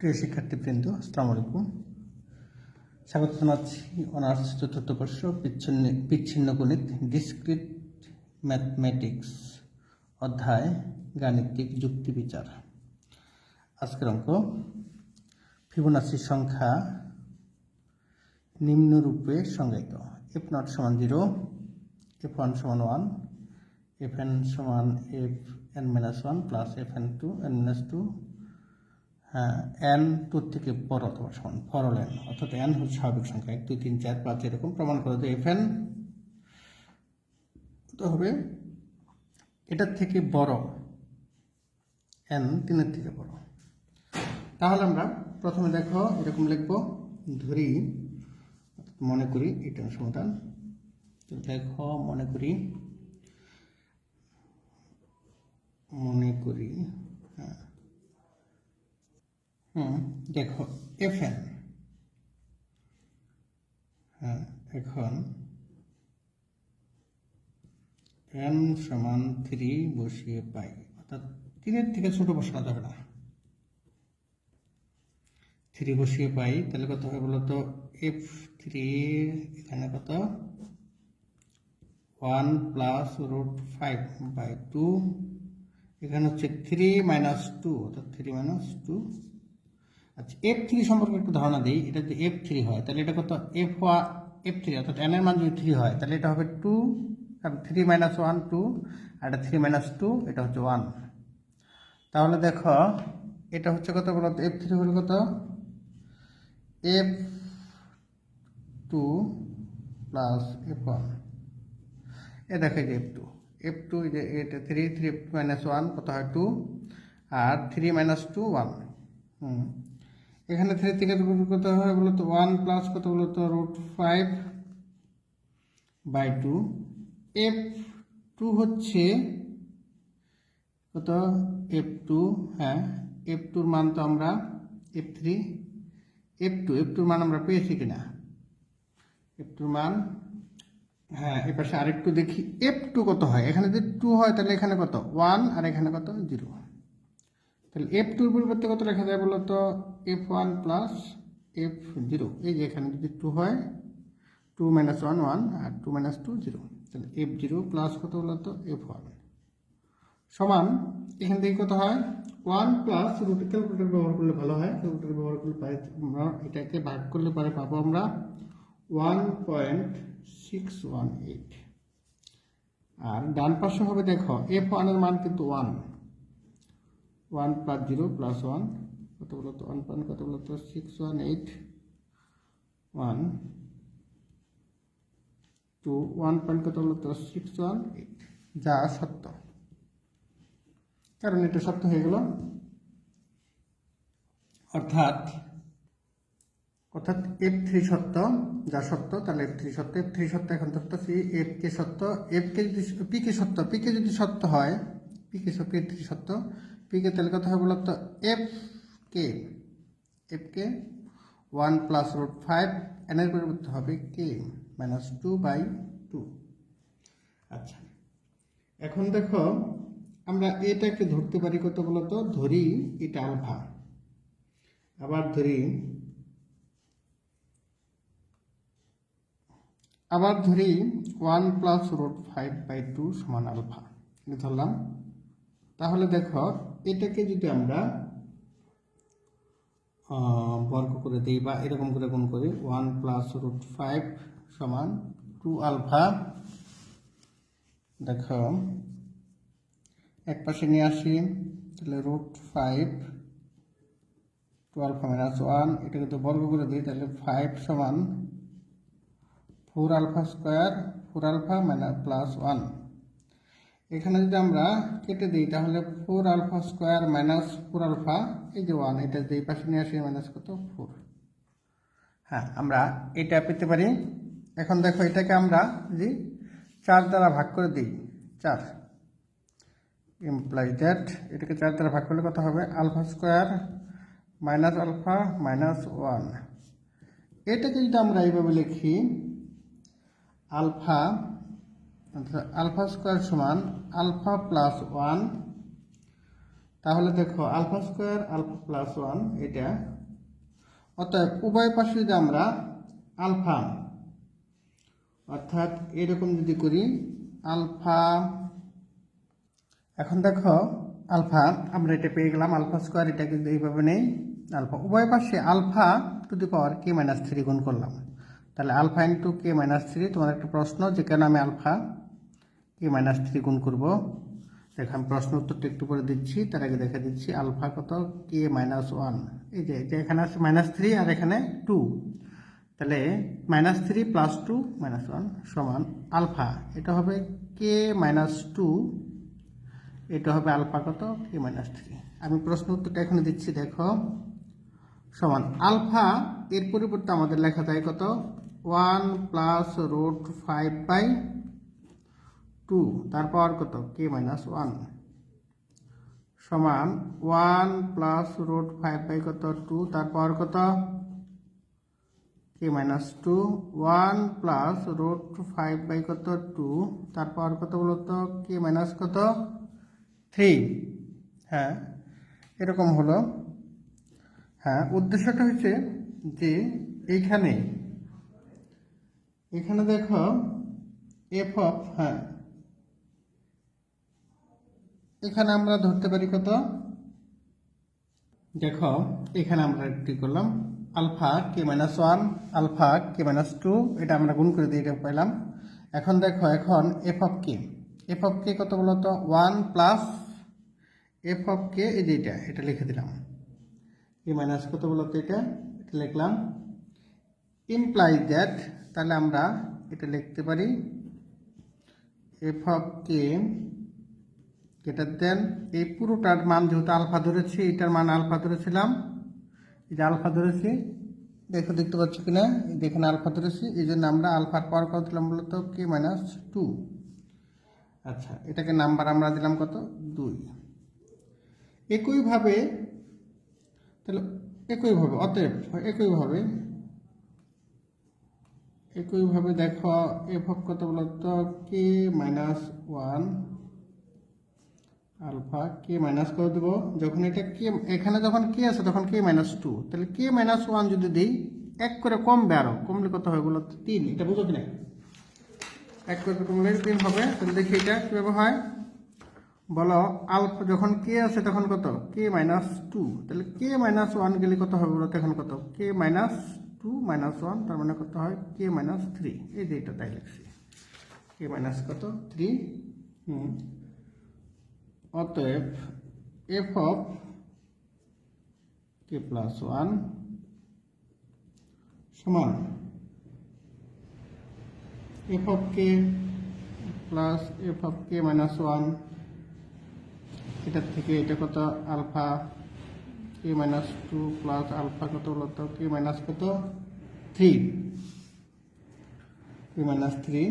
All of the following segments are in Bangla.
প্রিয় শিক্ষার্থীবৃন্দ, আসসালামু আলাইকুম। স্বাগত জানাচ্ছি অনার্স চতুর্থ বর্ষ বিচ্ছিন্ন বিচ্ছিন্ন গণিত ডিসক্রিট ম্যাথমেটিক্স অধ্যায়, গাণিতিক যুক্তি বিচার। আজকের অঙ্ক ফিবোনাসি সংখ্যা নিম্নরূপে সংজ্ঞায়িত। এফ নট সমান জিরো এফ ওয়ান সমান ওয়ান এফ এন সমান F N minus one plus F N two N minus two N টুর থেকে বড় অথবা সমান ফরল এন অর্থাৎ এন হচ্ছে স্বাভাবিক সংখ্যা, এক, দুই, তিন, চার, পাঁচ, এরকম প্রমাণ করে যে এফ এন তো হবে এটার থেকে বড় এন তিনের থেকে বড়। তাহলে আমরা প্রথমে দেখো, এরকম লিখব, ধরি, মনে করি এটা সমাধান। তো দেখো, মনে করি মনে করি হুম, দেখো এফ এন হ্যাঁ এখন এন সমান থ্রি বসিয়ে পাই, অর্থাৎ তিনের থেকে ছোট বসানো যাবে না। থ্রি বসিয়ে পাই, তাহলে কত হবে বলতো? এফ থ্রি এখানে কত? One plus root five by two এখানে হচ্ছে থ্রি মাইনাস টু অর্থাৎ থ্রি মাইনাস টু আচ্ছা এফ থ্রি সম্পর্কে একটু ধারণা দিই। এটা যদি এফ থ্রি হয়, তাহলে এটা কত? এফ ওয়া এফ থ্রি অর্থাৎ এন এর মান যদি থ্রি হয়, তাহলে এটা হবে two three minus one two আর এটা থ্রি মাইনাস টু এটা হচ্ছে ওয়ান তাহলে দেখো, এটা হচ্ছে কত বলো এফ থ্রি হলো কত? F two plus F one এ দেখো যে এফ টু এফ টু যে এটা থ্রি থ্রি মাইনাস ওয়ান কত হয়? টু আর থ্রি মাইনাস টু ওয়ান হুম। এখানে থ্রি থেকে কত হয় বলতো ওয়ান প্লাস কত বলতো root five by two F two হচ্ছে কত? এফ টু হ্যাঁ এফ টুর মান তো আমরা F three F two F টুর মান আমরা পেয়েছি কিনা? এফ টুর মান হ্যাঁ এ পাশে আরেকটু দেখি এফ টু কত হয়? এখানে যদি টু হয়, তাহলে এখানে কত? ওয়ান আর এখানে কত? জিরো তাহলে এফ টুর পরিবর্তে কত লেখা যায় বলো তো F one plus F zero এই যে এখানে যদি টু হয় টু মাইনাস ওয়ান ওয়ান আর টু মাইনাস টু জিরো তাহলে এফ জিরো প্লাস কত বলো তো এফ ওয়ান সমান, এখান থেকে কত হয়? ওয়ান প্লাস রুট ক্যালকুলেটার ব্যবহার করলে ভালো হয়। ক্যালকুলেটার ব্যবহার করলে পাই আমরা এটাকে ভাগ করলে পরে পাবো আমরা one point six one eight আর ডান পাশে হবে দেখো এফ ওয়ানের মান কিন্তু one one plus zero plus one, কত বলতো ওয়ান পয়েন্ট কত বলতো six one eight one. Two one point কত বলতো সিক্স ওয়ান এইট। যা সত্য। কারণ এটা সত্য হয়ে গেল। অর্থাৎ অর্থাৎ এফ থ্রি সত্য। যা সত্য, তাহলে এফ থ্রি সত্য। এফ থ্রি সত্য এখন ধরতে এফ কে সত্য? এফ কে যদি পি কে সত্য? পি কে যদি সত্য হয়, পি কে পি থ্রি সত্য। পি কে তাহলে কথা হবে বলতো? F K F K one plus root five এনের পরিবর্তে হবে K minus two by two আচ্ছা এখন দেখো, আমরা এটাকে ধরতে পারি কত বলতো? ধরি এটা আলফা। আবার ধরি আবার ধরি one plus root five by two সমান আলফা। ধরলাম। তাহলে দেখো এটাকে যদি আমরা বর্গ করে দিই বা এরকম করে গুণ করি ওয়ান প্লাস রুট ফাইভ সমান টু আলফা দেখো, এক পাশে নিয়ে আসি, তাহলে root five two alpha minus one এটাকে তো বর্গ করে দিই, তাহলে ফাইভ সমান four alpha square four alpha minus plus one এখানে যদি আমরা কেটে দিই, তাহলে four alpha square minus four alpha এই যে ওয়ান এটা যদি এই পাশে নিয়ে আসি মাইনাস কত? ফোর হ্যাঁ আমরা এটা পেতে পারি। এখন দেখো, এটাকে আমরা যদি চার দ্বারা ভাগ করে দিই, চার। ইমপ্লাই দ্যাট এটাকে চার দ্বারা ভাগ করলে কত হবে? Alpha square minus alpha minus one এটাকে যদি আমরা এইভাবে লিখি আলফা আলফা স্কোয়ার সমান আলফা প্লাস ওয়ান। তাহলে দেখো, alpha square, alpha plus one, এটা। অতএব উভয় পাশে যদি আমরা আলফা, অর্থাৎ এরকম যদি করি, আলফা, এখন দেখো, আলফা, আমরা এটা পেয়ে গেলাম, আলফা স্কোয়ার, এটা কিন্তু এইভাবে নেই। আলফা, উভয় পাশে alpha to the power K minus three গুণ করলাম। তাহলে alpha into K minus three তোমার একটা প্রশ্ন যে কেন আমি আলফা কে মাইনাস থ্রি গুণ করব? দেখো আমি প্রশ্ন উত্তরটা একটু পরে দিচ্ছি, তার আগে দেখে দিচ্ছি আলফা কত? কে মাইনাস ওয়ান এই যে যে এখানে আছে মাইনাস থ্রি আর এখানে টু তাহলে minus three plus two minus one সমান আলফা এটা হবে কে মাইনাস টু এটা হবে আলফা কত? কে মাইনাস থ্রি আমি প্রশ্ন উত্তরটা এখানে দিচ্ছি, দেখো। সমান আলফা এর পরিবর্তে আমাদের লেখা যায় কত? One plus root five by two তার পাওয়ার কত? কে মাইনাস ওয়ান সমান one plus root five by কত? টু তার পাওয়ার কত? K minus two one plus root five by কত? টু তার পাওয়ার কত বলতো? কে মাইনাস কত? থ্রি হ্যাঁ এরকম হলো। হ্যাঁ উদ্দেশ্যটা হচ্ছে যে এইখানে, এখানে দেখো এফ অফ হ্যাঁ এখানে আমরা ধরতে পারি কত? দেখো, এখানে আমরা কি করলাম alpha k minus one alpha k minus two এটা আমরা গুণ করে দিয়ে এটা পেলাম এখন দেখো, এখন f of k f of k কত বলতো one plus f of k এই যে এটা এটা লিখে দিলাম। কে মাইনাস কত বলতো এটা? এটা লিখলাম। ইমপ্লাই দ্যাট তাহলে আমরা এটা লিখতে পারি f of k greater than, এই পুরোটার মান যেহেতু আলফা ধরেছি, এটার মান আলফা ধরেছিলাম, এই যে আলফা ধরেছি, দেখো, দেখতে পাচ্ছ কিনা? এই দেখুন, আলফা ধরেছি, এই জন্য আমরা আলফার পাওয়ার কত দিলাম বলতো? কে মাইনাস টু আচ্ছা এটাকে নাম্বার আমরা দিলাম কত? দুই। একইভাবে, তাহলে একইভাবে, অতএব, একইভাবে একইভাবে দেখো এফ কত বলতো? K minus one alpha k minus করে দেবো। যখন এটা কে, এখানে যখন কে আছে, তখন কে মাইনাস টু তাহলে কে মাইনাস ওয়ান যদি দিই, এক করে কমবে আরও। কমলে কত হয় বলো তিন। এটা বুঝো কিনা? এক করে কমলে তিন হবে। তাহলে দেখি এটা কীভাবে হয়। বলো, আলফা যখন কে আছে, তখন কত? কে মাইনাস টু তাহলে কে মাইনাস ওয়ান গেলে কত হবে বলো তো এখন কত? K minus two minus one তার মানে কত হয়? কে মাইনাস থ্রি এই যে এটা তাই লিখছি। কে মাইনাস কত? থ্রি হুম। অতএব f of k plus one সমান f of k plus f of k minus one এটার থেকে এটা কত? Alpha k minus two plus alpha কত বলতো কে মাইনাস কত? থ্রি কে মাইনাস থ্রি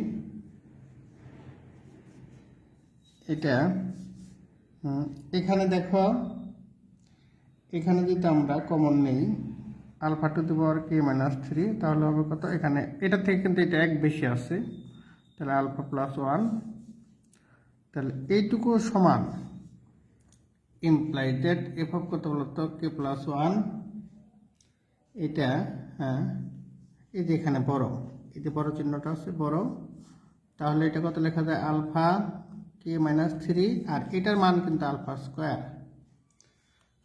এটা এখানে দেখো, এখানে যদি আমরা কমন নেই alpha to the power k minus three তাহলে হবে কত? এখানে, এটা থেকে কিন্তু এটা এক বেশি আছে, তাহলে আলফা প্লাস ওয়ান তাহলে এইটুকু সমান ইমপ্লাই দ্যাট এফ অফ কত বলতো? কে প্লাস ওয়ান এটা হ্যাঁ এই যে এখানে বড়, এই যে বড় চিহ্নটা আছে, বড়, তাহলে এটা কত লেখা যায়? আলফা কে মাইনাস থ্রি আর এটার মান কিন্তু আলফা স্কোয়ার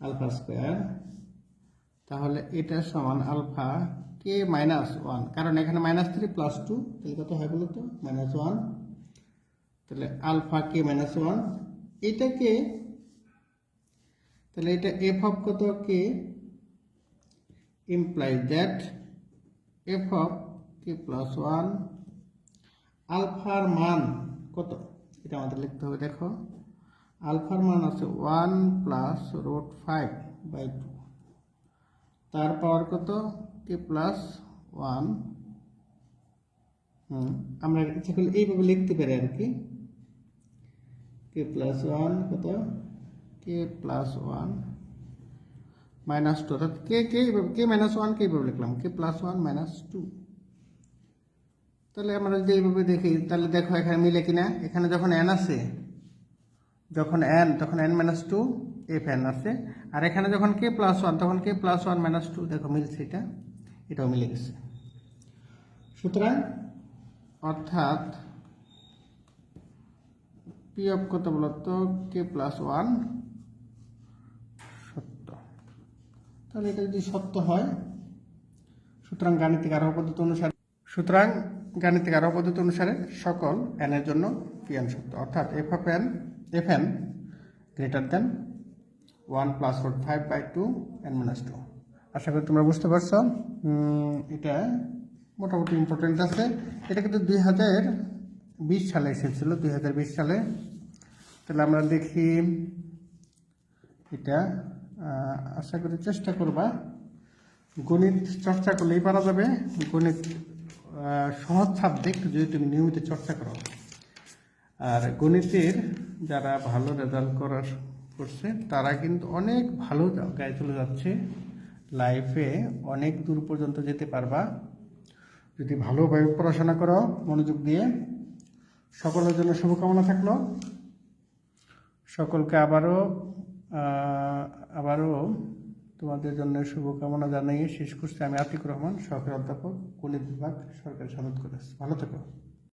আলফা স্কোয়ার তাহলে এটা সমান আলফা কে মাইনাস ওয়ান কারণ এখানে মাইনাস থ্রি প্লাস টু তাহলে কত হয় বলো তো? মাইনাস ওয়ান তাহলে আলফা কে মাইনাস ওয়ান এটাকে, তাহলে এটা এফ অফ কত k imply that f of k plus one আলফার মান কত? এটা আমাদের লিখতে হবে, দেখো। আলফার মান আছে one plus root five by two. তার পাওয়ার কত? K plus one. হুম, আমরা ইচ্ছা করলে এইভাবে লিখতে পারি আর কি। কে প্লাস ওয়ান কত? K plus one. Minus two, অর্থাৎ কে কে এইভাবে, কে মাইনাস ওয়ান কে এইভাবে লিখলাম? K plus one minus two. তাহলে আমরা যদি এইভাবে দেখি, তাহলে দেখো এখানে মিলে কিনা? এখানে যখন এন আছে, যখন এন তখন n minus two f n আছে। আর এখানে যখন কে প্লাস ওয়ান তখন k plus one minus two দেখো মিলছে এটা, এটাও মিলে গেছে। সুতরাং, অর্থাৎ পি অফ কত বলতো? কে প্লাস ওয়ান সত্য। তাহলে এটা যদি সত্য হয়, সুতরাং গাণিতিক আরোহ পদ্ধতি অনুসারে সুতরাং গাণিতিক আরোহ পদ্ধতি অনুসারে সকল n এর জন্য পি এন সত্য অর্থাৎ f of n f n greater than one plus four five by two n minus two আশা করি তোমরা বুঝতে পারছ। এটা মোটামুটি ইম্পর্টেন্ট আছে। এটা কিন্তু দুই হাজার বিশ সালে এসেছিল, দুই হাজার বিশ সালে। তাহলে আমরা দেখি এটা আশা করি চেষ্টা করবা। গণিত চর্চা করলেই পারা যাবে। গণিত সহজ সাবজেক্ট যদি তুমি নিয়মিত চর্চা করো। আর গণিতের যারা ভালো রেজাল্ট করার করছে, তারা কিন্তু অনেক ভালো গায়ে চলে যাচ্ছে। লাইফে অনেক দূর পর্যন্ত যেতে পারবা। যদি ভালোভাবে পড়াশোনা করো মনোযোগ দিয়ে, সকলের জন্য শুভকামনা থাকল। সকলকে আবারও আবারও তোমাদের জন্য শুভকামনা জানিয়ে শেষ করছি। আমি আতিকুর রহমান, সহকারী অধ্যাপক গণিত বিভাগ, সরকারি সনদ কলেজ। ভালো থেকো।